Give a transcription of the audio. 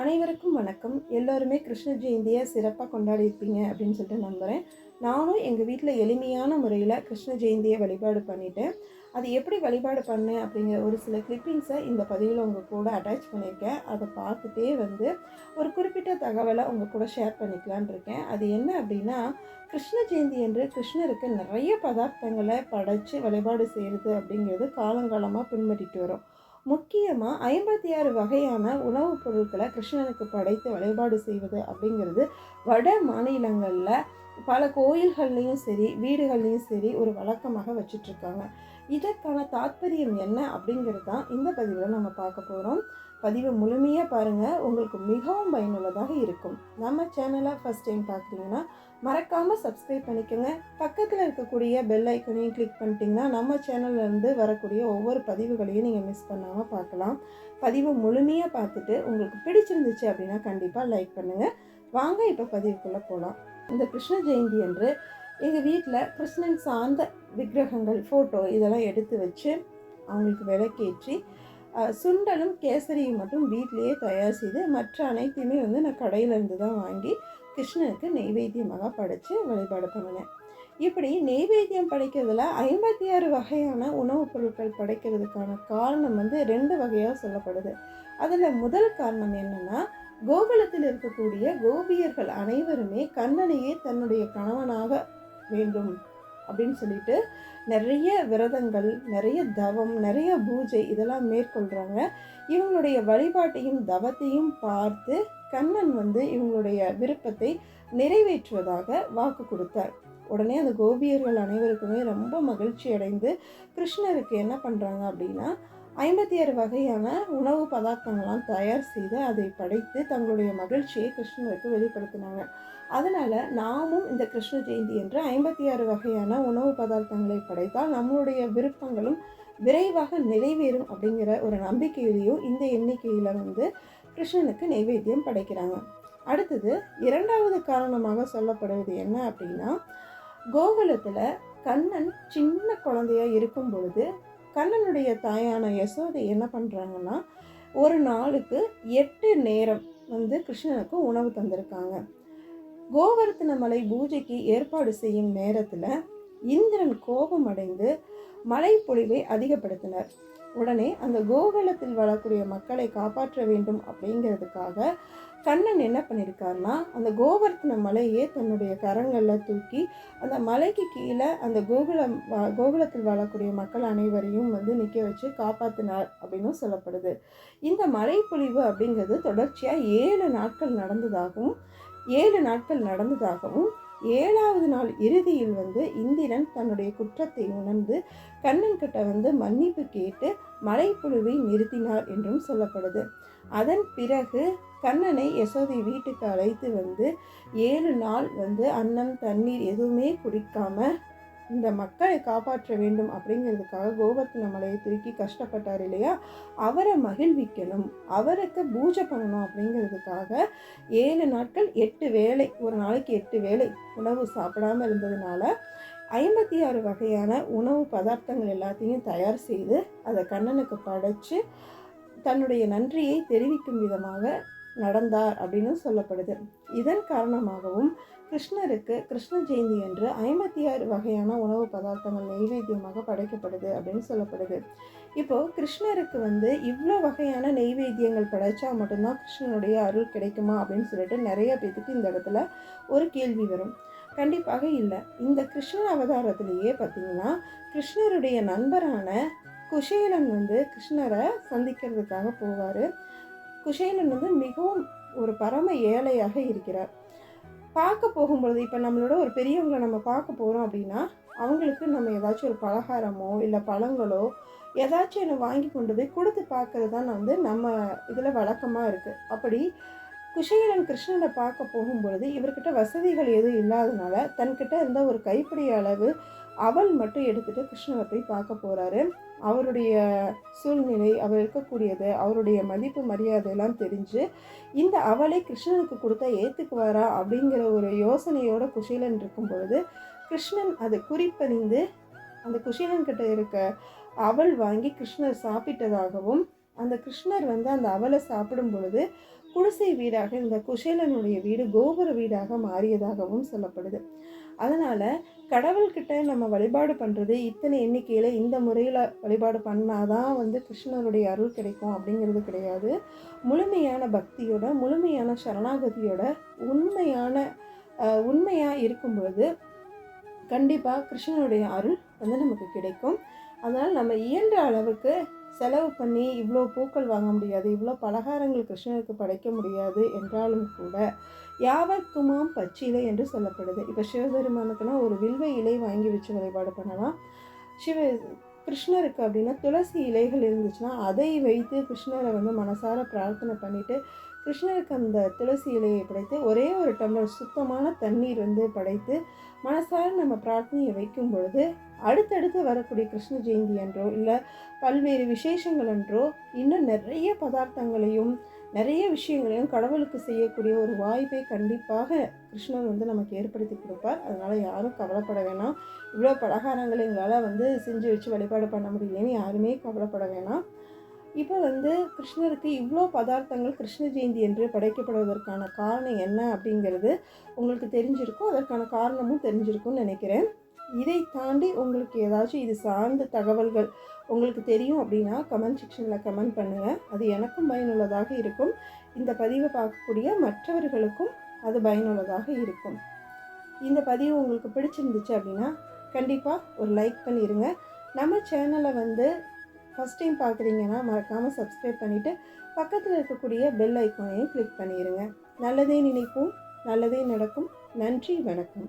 அனைவருக்கும் வணக்கம். எல்லோருமே கிருஷ்ண ஜெயந்தியை சிறப்பாக கொண்டாடி இருப்பீங்க அப்படின்னு சொல்லிட்டு நம்புகிறேன் நானும் எங்கள் வீட்டில் எளிமையான முறையில் கிருஷ்ண ஜெயந்தியை வழிபாடு பண்ணிட்டேன். அது எப்படி வழிபாடு பண்ணேன் அப்படிங்கிற ஒரு சில கிளிப்பிங்ஸை இந்த பதிவில் உங்கள் கூட அட்டாச் பண்ணியிருக்கேன். அதை பார்த்துட்டே வந்து ஒரு குறிப்பிட்ட தகவலை உங்கள் கூட ஷேர் பண்ணிக்கலான் இருக்கேன். அது என்ன அப்படின்னா கிருஷ்ண ஜெயந்தி என்று கிருஷ்ணருக்கு நிறைய பதார்த்தங்களை படைச்சு வழிபாடு செய்கிறது அப்படிங்கிறது காலங்காலமாக பின்பற்றிட்டு வரும். முக்கியமாக ஐம்பத்தி ஆறு வகையான உணவுப் பொருட்களை கிருஷ்ணனுக்கு படைத்து வழிபாடு செய்வது அப்படிங்கிறது வட மாநிலங்களில் பல கோயில்கள்லேயும் சரி வீடுகள்லேயும் சரி ஒரு வழக்கமாக வச்சிட்ருக்காங்க. இதற்கான தாத்பரியம் என்ன அப்படிங்கிறது தான் இந்த பதிவில் நம்ம பார்க்க போகிறோம் பதிவை முழுமையாக பாருங்கள் உங்களுக்கு மிகவும் பயனுள்ளதாக இருக்கும். நம்ம சேனலை ஃபஸ்ட் டைம் பார்க்குறீங்கன்னா மறக்காமல் சப்ஸ்கிரைப் பண்ணிக்கோங்க. பக்கத்தில் இருக்கக்கூடிய பெல் ஐக்கனையும் கிளிக் பண்ணிட்டீங்கன்னா நம்ம சேனல்லேருந்து வரக்கூடிய ஒவ்வொரு பதிவுகளையும் நீங்கள் மிஸ் பண்ணாமல் பார்க்கலாம். பதிவை முழுமையாக பார்த்துட்டு உங்களுக்கு பிடிச்சிருந்துச்சு அப்படின்னா கண்டிப்பாக லைக் பண்ணுங்கள் வாங்க இப்போ பதிவுக்குள்ளே போகலாம் இந்த கிருஷ்ண ஜெயந்தி அன்று எங்கள் வீட்டில் கிருஷ்ணன் சார்ந்த விக்கிரகங்கள் ஃபோட்டோ இதெல்லாம் எடுத்து வச்சு அவங்களுக்கு விளக்கேற்றி சுண்டலும் கேசரியும் மட்டும் வீட்டிலேயே தயார் செய்து மற்ற அனைத்தையுமே வந்து நான் கடையிலேருந்து தான் வாங்கி கிருஷ்ணனுக்கு நெய்வேத்தியமாக படைத்து வழிபாடு பண்ணினேன். இப்படி நெய்வேத்தியம் படைக்கிறதுல ஐம்பத்தி ஆறு வகையான உணவுப் பொருட்கள் படைக்கிறதுக்கான காரணம் வந்து ரெண்டு வகையாக சொல்லப்படுது. அதில் முதல் காரணம் என்னன்னா கோகுலத்தில் இருக்கக்கூடிய கோபியர்கள் அனைவருமே கண்ணனையே தன்னுடைய கணவனாக வேண்டும். அப்படின்னு சொல்லிட்டு நிறைய விரதங்கள் நிறைய தவம் நிறைய பூஜை இதெல்லாம் மேற்கொள்கிறாங்க இவங்களுடைய வழிபாட்டையும் தவத்தையும் பார்த்து கண்ணன் வந்து இவங்களுடைய விருப்பத்தை நிறைவேற்றுவதாக வாக்கு கொடுத்தார். உடனே அந்த கோபியர்கள் அனைவருக்குமே ரொம்ப மகிழ்ச்சி அடைந்து கிருஷ்ணருக்கு என்ன பண்ணுறாங்க அப்படின்னா ஐம்பத்தி ஆறு வகையான உணவு பதார்த்தங்கள்லாம் தயார் செய்து அதை படைத்து தங்களுடைய மகிழ்ச்சியை கிருஷ்ணருக்கு வெளிப்படுத்தினாங்க. அதனால் நாமும் இந்த கிருஷ்ண ஜெயந்தி என்று ஐம்பத்தி ஆறு வகையான உணவு பதார்த்தங்களை படைத்தால் நம்மளுடைய விருப்பங்களும் விரைவாக நிறைவேறும் அப்படிங்கிற ஒரு நம்பிக்கையிலையும் இந்த எண்ணிக்கையில் வந்து கிருஷ்ணனுக்கு நைவேத்தியம் படைக்கிறாங்க. அடுத்தது இரண்டாவது காரணமாக சொல்லப்படுவது என்ன அப்படின்னா கோகுலத்தில் கண்ணன் சின்ன குழந்தையா இருக்கும் பொழுது கண்ணனுடைய தாயான யசோதை என்ன பண்ணுறாங்கன்னா ஒரு நாளுக்கு எட்டு நேரம் வந்து கிருஷ்ணனுக்கு உணவு தந்திருக்காங்க. கோவர்த்தன மலை பூஜைக்கு ஏற்பாடு செய்யும் நேரத்தில் இந்திரன் கோபம் அடைந்து மழை பொழிவை அதிகப்படுத்தினர். உடனே அந்த கோகுலத்தில் வாழக்கூடிய மக்களை காப்பாற்ற வேண்டும் அப்படிங்கிறதுக்காக கண்ணன் என்ன பண்ணியிருக்காருன்னா அந்த கோவர்த்தன மலையே தன்னுடைய கரங்களில் தூக்கி அந்த மலைக்கு கீழே அந்த கோகுலம் கோகுலத்தில் வாழக்கூடிய மக்கள் அனைவரையும் வந்து நிற்க வச்சு காப்பாற்றினார் அப்படின்னு சொல்லப்படுது. இந்த மழைப்பொழிவு அப்படிங்கிறது தொடர்ச்சியாக ஏழு நாட்கள் நடந்ததாகவும் ஏழு நாட்கள் நடந்ததாகவும் ஏழாவது நாள் இறுதியில் வந்து இந்திரன் தன்னுடைய குற்றத்தை உணர்ந்து கண்ணன் கிட்ட வந்து மன்னிப்பு கேட்டு மலைப்புழுவை நிறுத்தினார் என்றும் சொல்லப்படுது. அதன் பிறகு கண்ணனை யசோதை வீட்டுக்கு அழைத்து வந்து ஏழு நாள் வந்து அன்னம் தண்ணீர் எதுவுமே குடிக்காம இந்த மக்களை காப்பாற்ற வேண்டும் அப்படிங்கிறதுக்காக கோவர்த்தன மலையை தூக்கி கஷ்டப்பட்டார் இல்லையா? அவரை மகிழ்விக்கணும். அவருக்கு பூஜை பண்ணணும் அப்படிங்கிறதுக்காக ஏழு நாட்கள் எட்டு வேளை ஒரு நாளைக்கு எட்டு வேளை உணவு சாப்பிடாம இருந்ததுனால ஐம்பத்தி ஆறு வகையான உணவு பதார்த்தங்கள் எல்லாத்தையும் தயார் செய்து அதை கண்ணனுக்கு படைச்சு தன்னுடைய நன்றியை தெரிவிக்கும் விதமாக நடந்தார் அப்படின்னு சொல்லப்படுது. இதன் காரணமாகவும் கிருஷ்ணருக்கு கிருஷ்ண ஜெயந்தி என்று ஐம்பத்தி ஆறு வகையான உணவு பதார்த்தங்கள் நெய்வேத்தியமாக படைக்கப்படுது அப்படின்னு சொல்லப்படுது. இப்போது கிருஷ்ணருக்கு வந்து இவ்வளோ வகையான நெய்வேத்தியங்கள் படைச்சா மட்டும்தான் கிருஷ்ணனுடைய அருள் கிடைக்குமா அப்படின்னு சொல்லிட்டு நிறைய பேத்துக்கு இந்த இடத்துல ஒரு கேள்வி வரும். கண்டிப்பாக இல்லை. இந்த கிருஷ்ண அவதாரத்திலேயே பார்த்தீங்கன்னா கிருஷ்ணருடைய நண்பரான குஷேலன் வந்து கிருஷ்ணரை சந்திக்கிறதுக்காக போவார். குஷேலன் வந்து மிகவும் ஒரு பரம ஏழையாக இருக்கிறார். பார்க்க போகும்பொழுது இப்போ நம்மளோட ஒரு பெரியவங்களை நம்ம பார்க்க போகிறோம் அப்படின்னா அவங்களுக்கு நம்ம ஏதாச்சும் ஒரு பலகாரமோ இல்லை பழங்களோ ஏதாச்சும் என்னை வாங்கி கொண்டு போய் கொடுத்து பார்க்கறது தான் வந்து நம்ம இதில் வழக்கமாக இருக்குது அப்படி குஷேலன் கிருஷ்ணனை பார்க்க போகும்பொழுது இவர்கிட்ட வசதிகள் எதுவும் இல்லாதனால தன்கிட்ட இருந்த ஒரு கைப்பிடி அளவு அவல் மட்டும் எடுத்துட்டு கிருஷ்ணனை போய் பார்க்க போகிறாரு அவருடைய சூழ்நிலை அவர் இருக்கக்கூடியது அவருடைய மதிப்பு மரியாதையெல்லாம் தெரிஞ்சு இந்த அவளை கிருஷ்ணனுக்கு கொடுத்தா ஏற்றுக்குவாரா அப்படிங்கிற ஒரு யோசனையோட குஷீலன் இருக்கும் பொழுது கிருஷ்ணன் அதை குறிப்பறிந்து அந்த குஷீலன் கிட்ட இருக்க அவள் வாங்கி கிருஷ்ணர் சாப்பிட்டதாகவும் அந்த கிருஷ்ணர் வந்து அந்த அவலை சாப்பிடும் பொழுது குடிசை வீடாக இந்த குஷேலனுடைய வீடு கோபுர வீடாக மாறியதாகவும் சொல்லப்படுது. அதனால் கடவுள்கிட்ட நம்ம வழிபாடு பண்ணுறது இத்தனை எண்ணிக்கையில் இந்த முறையில் வழிபாடு பண்ணாதான் வந்து கிருஷ்ணருடைய அருள் கிடைக்கும் அப்படிங்கிறது கிடையாது. முழுமையான பக்தியோட முழுமையான சரணாகதியோட உண்மையான உண்மையாக இருக்கும் பொழுது கண்டிப்பாக கிருஷ்ணனுடைய அருள் வந்து நமக்கு கிடைக்கும். அதனால் நம்ம இயன்ற அளவுக்கு செலவு பண்ணி இவ்வளோ பூக்கள் வாங்க முடியாது இவ்வளோ பலகாரங்கள் கிருஷ்ணருக்கு படைக்க முடியாது என்றாலும் கூட யாவர்க்குமாம் பச்சிலை என்று சொல்லப்படுது. இப்போ சிவபெருமானுக்குன்னா ஒரு வில்வ இலை வாங்கி வச்சு வழிபாடு பண்ணலாம். சிவ கிருஷ்ணருக்கு அப்படின்னா துளசி இலைகள் இருந்துச்சுன்னா அதை வைத்து கிருஷ்ணரை வந்து மனசார பிரார்த்தனை பண்ணிவிட்டு கிருஷ்ணருக்கு அந்த துளசி இலையை படைத்து ஒரே ஒரு டம்ளர் சுத்தமான தண்ணீர் வந்து படைத்து மனசார நம்ம பிரார்த்தனையை வைக்கும் பொழுது அடுத்தடுத்து வரக்கூடிய கிருஷ்ண ஜெயந்தி என்றோ இல்லை பல்வேறு விசேஷங்கள் என்றோ இன்னும் நிறைய பதார்த்தங்களையும் நிறைய விஷயங்களையும் கடவுளுக்கு செய்யக்கூடிய ஒரு வாய்ப்பை கண்டிப்பாக கிருஷ்ணர் வந்து நமக்கு ஏற்படுத்தி கொடுப்பார். அதனால் யாரும் கவலைப்பட வேணாம். இவ்வளோ பலகாரங்களை எங்களால் வந்து செஞ்சு வச்சு வழிபாடு பண்ண முடியலன்னு யாருமே கவலைப்பட வேணாம். இப்போ வந்து கிருஷ்ணருக்கு இவ்வளோ பதார்த்தங்கள் கிருஷ்ண ஜெயந்தி என்று படைக்கப்படுவதற்கான காரணம் என்ன அப்படிங்கிறது உங்களுக்கு தெரிஞ்சிருக்கும். அதற்கான காரணமும் தெரிஞ்சிருக்கும்னு நினைக்கிறேன். இதை தாண்டி உங்களுக்கு ஏதாச்சும் இது சார்ந்த தகவல்கள் உங்களுக்கு தெரியும் அப்படின்னா கமெண்ட் செக்ஷனில் கமெண்ட் பண்ணுங்கள் அது எனக்கும் பயனுள்ளதாக இருக்கும். இந்த பதிவை பார்க்கக்கூடிய மற்றவர்களுக்கும் அது பயனுள்ளதாக இருக்கும். இந்த பதிவு உங்களுக்கு பிடிச்சிருந்துச்சு அப்படின்னா கண்டிப்பாக ஒரு லைக் பண்ணிடுங்க நம்ம சேனலை வந்து ஃபஸ்ட் டைம் பார்க்குறீங்கன்னா மறக்காமல் சப்ஸ்கிரைப் பண்ணிவிட்டு பக்கத்தில் இருக்கக்கூடிய பெல் ஐக்கானையும் கிளிக் பண்ணிடுங்க நல்லதே நினைப்போம் நல்லதே நடக்கும். நன்றி வணக்கம்.